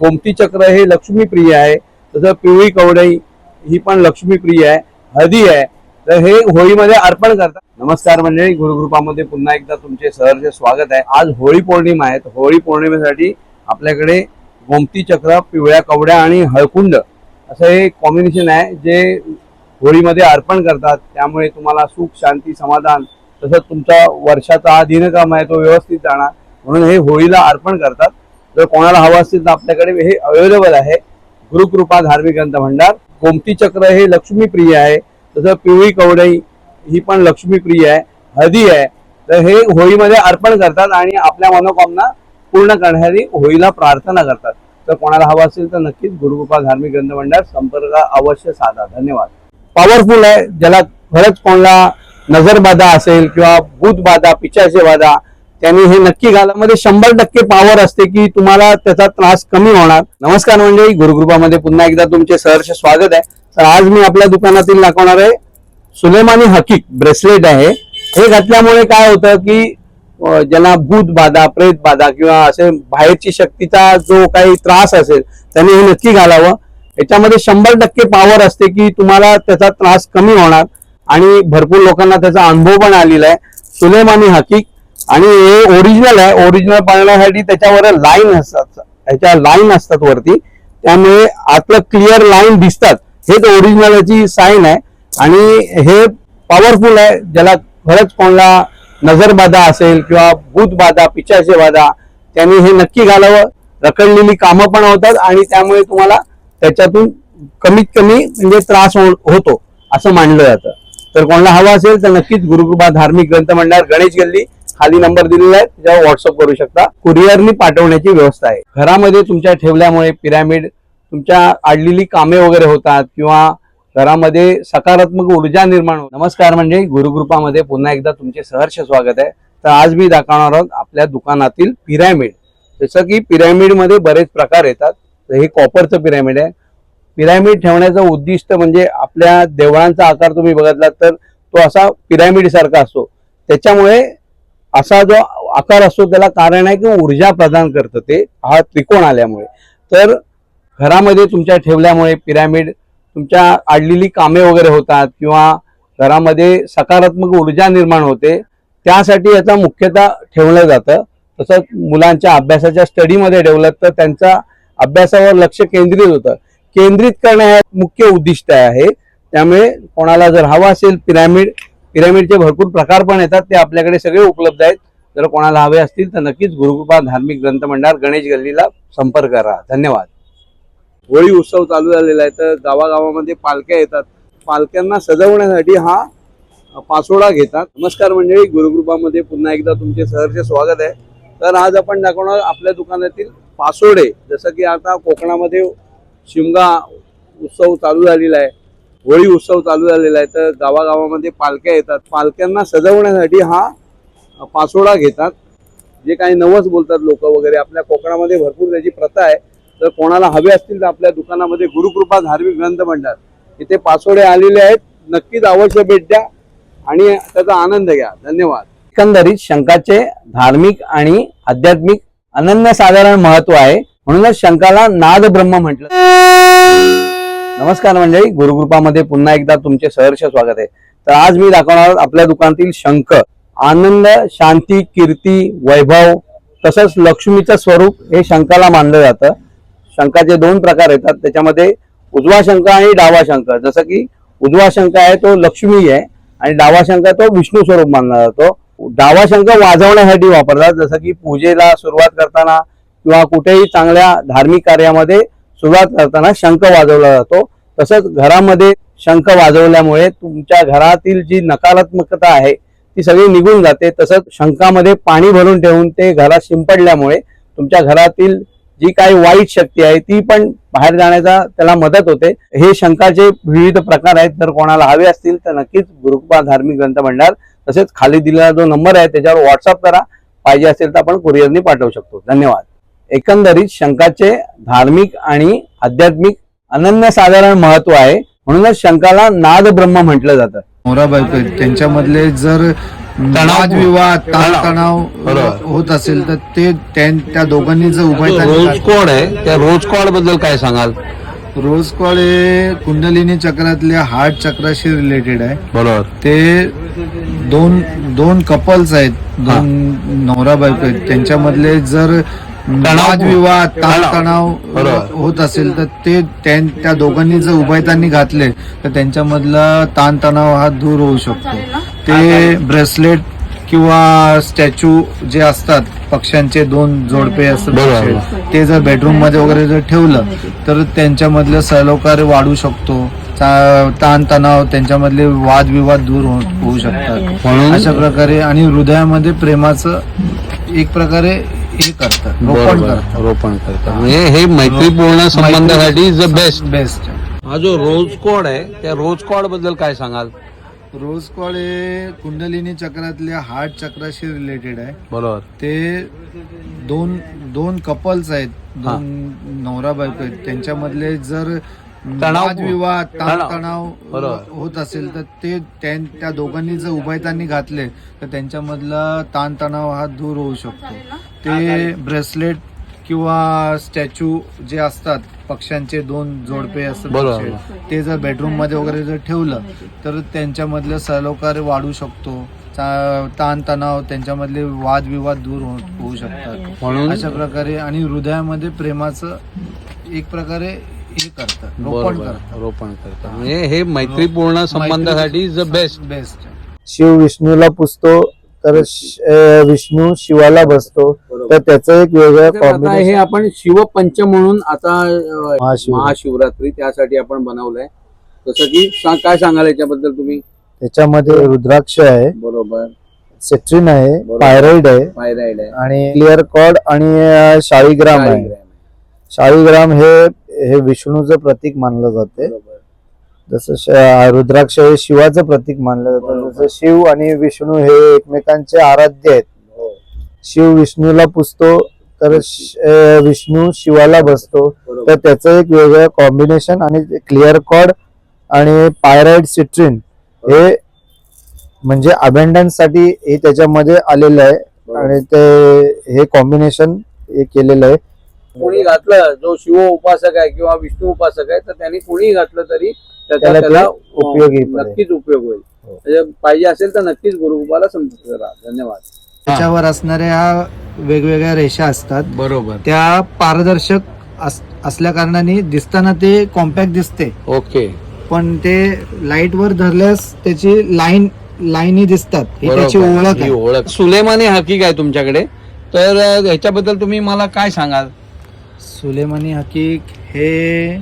गोमती चक्र हे लक्ष्मीप्रिय आहे. तसं पिवळी कवडई ही पण लक्ष्मीप्रिय आहे. हळदी आहे. तर हे होळीमध्ये अर्पण करतात. नमस्कार मंडळी गुरुकृपामध्ये पुन्हा एकदा तुमचे सहर्ष स्वागत आहे. आज होळी पौर्णिमा आहे. तर होळी पौर्णिमेसाठी आपल्याकडे गोमती चक्र पिवळ्या कवड्या आणि हळकुंड असं हे कॉम्बिनेशन आहे जे होळीमध्ये अर्पण करतात. त्यामुळे तुम्हाला सुख शांती समाधान तसंच तुमचा वर्षाचा हा दिनक्रम आहे तो व्यवस्थित जाणार. म्हणून हे होळीला अर्पण करतात. जर कोणाला हवं असतील तर आपल्याकडे हे अवेलेबल आहे. गुरुकृपा धार्मिक ग्रंथ भंडार. गोमती चक्र हे लक्ष्मीप्रिय आहे. तसं पिवळी कवडई ही पण लक्ष्मीप्रिय आहे. हळदी आहे. तर हे होळीमध्ये अर्पण करतात आणि आपल्या मनोकामना पूर्ण करण्यासाठी होळीला प्रार्थना करतात. तर कोणाला हवं असेल तर नक्कीच गुरुकृपा धार्मिक ग्रंथ भंडार संपर्क अवश्य साधा. धन्यवाद. पॉवरफुल आहे. ज्याला खरंच कोणाला नजरबाधा असेल किंवा भूत बाधा पिचाचे बाधा त्यांनी हे नक्की घालामध्ये शंभर टक्के पॉवर असते की तुम्हाला त्याचा त्रास कमी होणार. नमस्कार म्हणजे गुरुकृपामध्ये पुन्हा एकदा तुमचे सहर्ष स्वागत आहे. तर आज मी आपल्या दुकानातील दाखवणार आहे सुलेमानी हकीक ब्रेसलेट आहे. हे घातल्यामुळे काय होतं की ज्यांना भूत बाधा प्रेत बाधा किंवा असे बाहेरची शक्तीचा जो काही त्रास असेल त्याने हे नक्की घालावं. याच्यामध्ये शंभर टक्के पॉवर असते की तुम्हाला त्याचा त्रास कमी होणार आणि भरपूर लोकांना त्याचा अनुभव पण आलेला आहे. सुलेमानी हकीक आणि हे ओरिजिनल आहे. ओरिजिनल पाळण्यासाठी त्याच्यावर लाईन असतात. ह्याच्या लाईन असतात वरती. त्यामुळे आतलं क्लिअर लाईन दिसतात. हेच ओरिजिनलची साईन आहे. आणि हे पॉवरफुल आहे. ज्याला खरंच कोणाला नजरबाधा असेल किंवा भूतबाधा पिचाचे बाधा त्यांनी हे नक्की घालावं. रखडलेली कामं पण होतात आणि त्यामुळे तुम्हाला त्याच्यातून कमीत कमी म्हणजे त्रास हो- होतो असं मानलं जातं. तर कोणाला हवं असेल तर नक्कीच गुरुकृपा धार्मिक ग्रंथ म्हणणार गणेश गल्ली खाली नंबर दिलेला आहे त्याच्यावर व्हॉट्सअप करू शकता. कुरिअरनी पाठवण्याची व्यवस्था आहे. घरामध्ये तुमच्या ठेवल्यामुळे पिरॅमिड तुमच्या आडलेली कामे वगैरे होतात किंवा घरामध्ये सकारात्मक ऊर्जा निर्माण नमस्कार म्हणजे गुरुकृपामध्ये पुन्हा एकदा तुमचे सहर्ष स्वागत आहे. तर आज मी दाखवणार आहोत आपल्या दुकानातील पिरॅमिड. जसं की पिरॅमिडमध्ये बरेच प्रकार येतात. तर हे कॉपरचं पिरॅमिड आहे. पिरॅमिड ठेवण्याचं उद्दिष्ट म्हणजे आपल्या देवळांचा आकार तुम्ही बघितलात तर तो असा पिरॅमिड सारखा असतो. त्याच्यामुळे असा जो आकार असतो त्याला कारण आहे की ऊर्जा प्रदान करतं ते हा त्रिकोण आल्यामुळे. तर घरामध्ये तुमच्या ठेवल्यामुळे पिरॅमिड तुमच्या आडलेली कामे वगैरे होतात किंवा घरामध्ये सकारात्मक ऊर्जा निर्माण होते त्यासाठी याचा मुख्यतः ठेवलं जातं. तसंच मुलांच्या अभ्यासाच्या स्टडीमध्ये ठेवलं तर त्यांचा अभ्यासावर लक्ष केंद्रित होतं. केंद्रित करणं हे मुख्य उद्दिष्ट आहे. त्यामुळे कोणाला जर हवा असेल पिरॅमिड पिरामिडचे भरपूर प्रकार पण येतात ते आपल्याकडे सगळे उपलब्ध आहेत. जर कोणाला हवे असतील तर नक्कीच गुरुकृपा धार्मिक ग्रंथ मंडळ गणेश गल्लीला संपर्क करा. धन्यवाद. होळी उत्सव चालू झालेला आहे तर गावागावामध्ये पालख्या येतात. पालख्यांना सजवण्यासाठी हा पासोडा घेतात. नमस्कार मंडळी गुरुकृपामध्ये पुन्हा एकदा तुमचे सहर्ष स्वागत आहे. तर आज आपण दाखवणार आपल्या दुकानातील पासोडे जसं की आता कोकणामध्ये शिमगा उत्सव चालू झालेला आहे. होळी उत्सव चालू झालेला आहे. तर गावागावामध्ये पालख्या येतात. पालख्यांना सजवण्यासाठी हा पासोडा घेतात. जे काही नवस बोलतात लोक वगैरे आपल्या कोकणामध्ये भरपूर त्याची प्रथा आहे. तर कोणाला हवे असतील तर आपल्या दुकानामध्ये गुरुकृपा धार्मिक ग्रंथ म्हणतात. इथे पासोडे आलेले आहेत. नक्कीच अवश्य भेट द्या आणि त्याचा आनंद घ्या. धन्यवाद. एकंदरीत शंकाचे धार्मिक आणि आध्यात्मिक अनन्यसाधारण महत्त्व आहे. म्हणूनच शंकाला नाद ब्रह्म म्हटलं नमस्कार मंडळी गुरुकृपामध्ये पुन्हा एकदा तुमचे सहर्ष स्वागत आहे. तर आज मी दाखवणार आपल्या दुकानातील शंख. आनंद शांती कीर्ती वैभव तसंच लक्ष्मीचं स्वरूप हे शंखाला मानलं जातं. शंखाचे दोन प्रकार येतात. त्याच्यामध्ये उजवा शंख आणि डावा शंख. जसं की उजवा शंख आहे तो लक्ष्मी आहे आणि डावा शंख तो विष्णू स्वरूप मानला जातो. डावा शंख वाजवण्यासाठी वापरतात. जसं की पूजेला सुरुवात करताना किंवा कुठेही चांगल्या धार्मिक कार्यामध्ये सुरुवात करताना शंख वाजवला जातो. तसंच घरामध्ये शंख वाजवल्यामुळे तुमच्या घरातील जी नकारात्मकता आहे ती सगळी निघून जाते. तसंच शंखामध्ये पाणी भरून ठेवून ते घरात शिंपडल्यामुळे तुमच्या घरातील जी काही वाईट शक्ती आहे ती पण बाहेर जाण्याचा त्याला मदत होते. हे शंकाचे विविध प्रकार आहेत. जर कोणाला हवे असतील तर नक्कीच गुरुकृपा धार्मिक ग्रंथ भंडार तसेच खाली दिलेला जो नंबर आहे त्याच्यावर व्हॉट्सअप करा. पाहिजे असेल तर आपण कुरिअरनी पाठवू शकतो. धन्यवाद. एकंदरीत शंखाचे धार्मिक आणि आध्यात्मिक अनन्यसाधारण महत्त्व आहे. म्हणूनच शंखाला नाद ब्रह्म म्हटलं जातं. मोराबाई त्यांच्यामधले जर तणाव- वादविवाद तणाव. होत असेल तर ते त्या- दोघांनी जर रोज उभय कोड आहे? त्या रोज कोडबद्दल काय सांगाल? रोज कॉल हे कुंडलिनी चक्रातल्या हार्ट चक्राशी रिलेटेड आहे. बरोबर. ते दोन दोन कपल्स आहेत. दोन नवरा बायको आहेत त्यांच्यामधले जर वादविवाद तणाव. ताणतणाव. होत असेल तर ते त्या- दोघांनी जर उभयतांनी घातले तर त्यांच्यामधला ताणतणाव हा दूर होऊ शकतो. ते ब्रेसलेट किंवा स्टॅच्यू जे असतात पक्ष्यांचे दोन जोडपे असतात ते जर बेडरूममध्ये वगैरे जर ठेवलं तर त्यांच्यामधलं सलोकार वाढू शकतो. ताणतणाव त्यांच्यामधले वादविवाद दूर हो- होऊ शकतात. अशा प्रकारे आणि हृदयामध्ये प्रेमाचं एक प्रकारे हे करतात रोपण बरोबर करतात. रोपण करतात. म्हणजे हे मैत्रीपूर्ण संबंधासाठी इज द बेस्ट बेस्ट हा जो रोज कोड आहे त्या रोज कोडबद्दल काय सांगाल? रोज कॉल हे कुंडलिनी चक्रातल्या हार्ट चक्राशी रिलेटेड आहे. बरोबर. ते दोन दोन कपल्स आहेत दोन नवरा बायको आहेत. त्यांच्यामधले जर तणाव- वादविवाद तणाव. ताणतणाव बरोबर. होत असेल तर ते त्या त्या दोघांनी जर उभयतांनी घातले तर त्यांच्यामधला ताणतणाव हा दूर होऊ शकतो ते ब्रेसलेट किंवा स्टॅच्यू जे असतात पक्ष्यांचे दोन जोडपे असतात बरोबर. ते जर बेडरूममध्ये वगैरे जर ठेवलं तर त्यांच्यामधलं सलोकार वाढू शकतो ता- ताणतणाव त्यांच्यामधले वादविवाद दूर हो- होऊ शकतात म्हणून अशा प्रकारे आणि हृदयामध्ये प्रेमाचं एक प्रकारे हे करतात रोपण बरोबर करतात. रोपण करतात. म्हणजे हे मैत्रीपूर्ण संबंधासाठी is the best best Shiva विष्णूला पुजतो तर श- अं, विष्णू शिवाला बसतो तर त्याचं एक वेगळं आता हे कॉम्बिनेशन आपण शिवपंच म्हणून आता अ, महाशिवरात्री. त्यासाठी आपण बनवलंय. जसं की सा- काय सांगाल याच्याबद्दल तुम्ही? त्याच्यामध्ये रुद्राक्ष आहे. बरोबर. सेट्रिन आहे बरोबर. पायराइड आहे. पायराइड आहे. आणि क्लिअर कॉड आणि अं, शाळीग्राम आहे. शाळीग्राम हे हे विष्णूचं प्रतीक मानलं जाते. जसं रुद्राक्ष हे शिवाचं प्रतीक मानलं जातं. जसं शिव आणि विष्णू हे एकमेकांचे आराध्य आहेत हो. शिव विष्णूला पुजतो तर विष्णू शिवाला बसतो. तर त्याचं एक वेगळं कॉम्बिनेशन आणि क्लिअर कॉड आणि पायराइड सिट्रिन हे म्हणजे अबेंडन्ससाठी हे त्याच्यामध्ये आलेलं आहे आणि ते हे कॉम्बिनेशन हे केलेलं आहे कोणी घातलं जो शिव उपासक आहे किंवा विष्णू उपासक आहे तर त्यांनी कोणी घातलं तरी त्याचा त्याला उपयोगी. नक्कीच उपयोग होईल. हो. म्हणजे पाहिजे असेल तर नक्कीच गुरुकृपाला संपर्क करा धन्यवाद. त्याच्यावर असणाऱ्या वेगवेगळ्या रेषा असतात. बरोबर. त्या पारदर्शक अस- असल्या कारणाने दिसताना ते कॉम्पॅक्ट दिसते. ओके. पण ते लाइट वर धरल्यास त्याची लाईन लाईनी दिसतात. ही त्याची. ओळख ही ओळख. सुलेमानी हकीक आहे तुमच्याकडे? तर ह्याच्याबद्दल तुम्ही मला काय सांगाल? सुलेमानी हकीक हे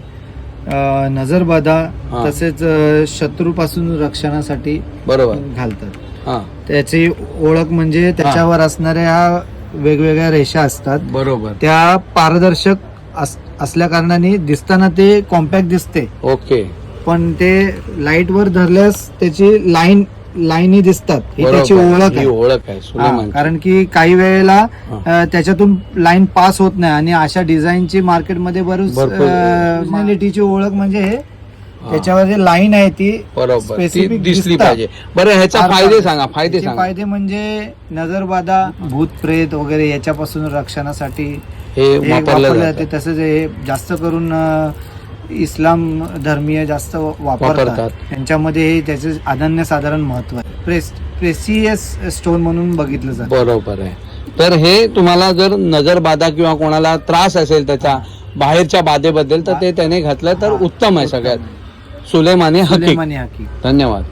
नजरबाधा. तसेच शत्रूपासून रक्षणासाठी बरोबर. घालतात. हा. त्याची ओळख म्हणजे त्याच्यावर असणाऱ्या वेगवेगळ्या रेषा असतात. बरोबर. त्या पारदर्शक अस- असल्या कारणाने दिसताना ते कॉम्पॅक्ट दिसते. ओके. पण ते लाइट वर धरल्यास त्याची लाईन लाईनी दिसतात ही त्याची. ओळख ही आहे ओळख आहे हा, सुलेमान कारण की काही वेळेला. अ, त्याच्यातून लाईन पास होत नाही आणि अशा डिझाईनची मार्केटमध्ये बरीच भरपूर. पर्सनॅलिटीची ओळख म्हणजे हे त्याच्यावर जे लाईन आहे ती बरोबर ती specific दिसली दिसतात. पाहिजे बरं ह्याचा फायदे. सांगा फायदे सांगा फायदे म्हणजे नजरबाधा भूत प्रेत वगैरे याच्यापासून रक्षणासाठी हे हे वापरलं वापरलं जातं जाते तसंच हे जास्त करून अ, इस्लाम धर्मीय जास्त वापरतात. त्यांच्यामध्ये हे त्याचे अनन्य साधारण महत्त्व आहे. प्रेस प्रेसियस स्टोन म्हणून बघितलं जातं. बरोबर आहे. तर हे तुम्हाला जर नजर बाधा किंवा कोणाला त्रास असेल त्याचा बाहेरच्या बाधेबद्दल तर ते त्याने घातलं तर उत्तम आहे सगळ्यात. सुलेमाने हकीक. धन्यवाद.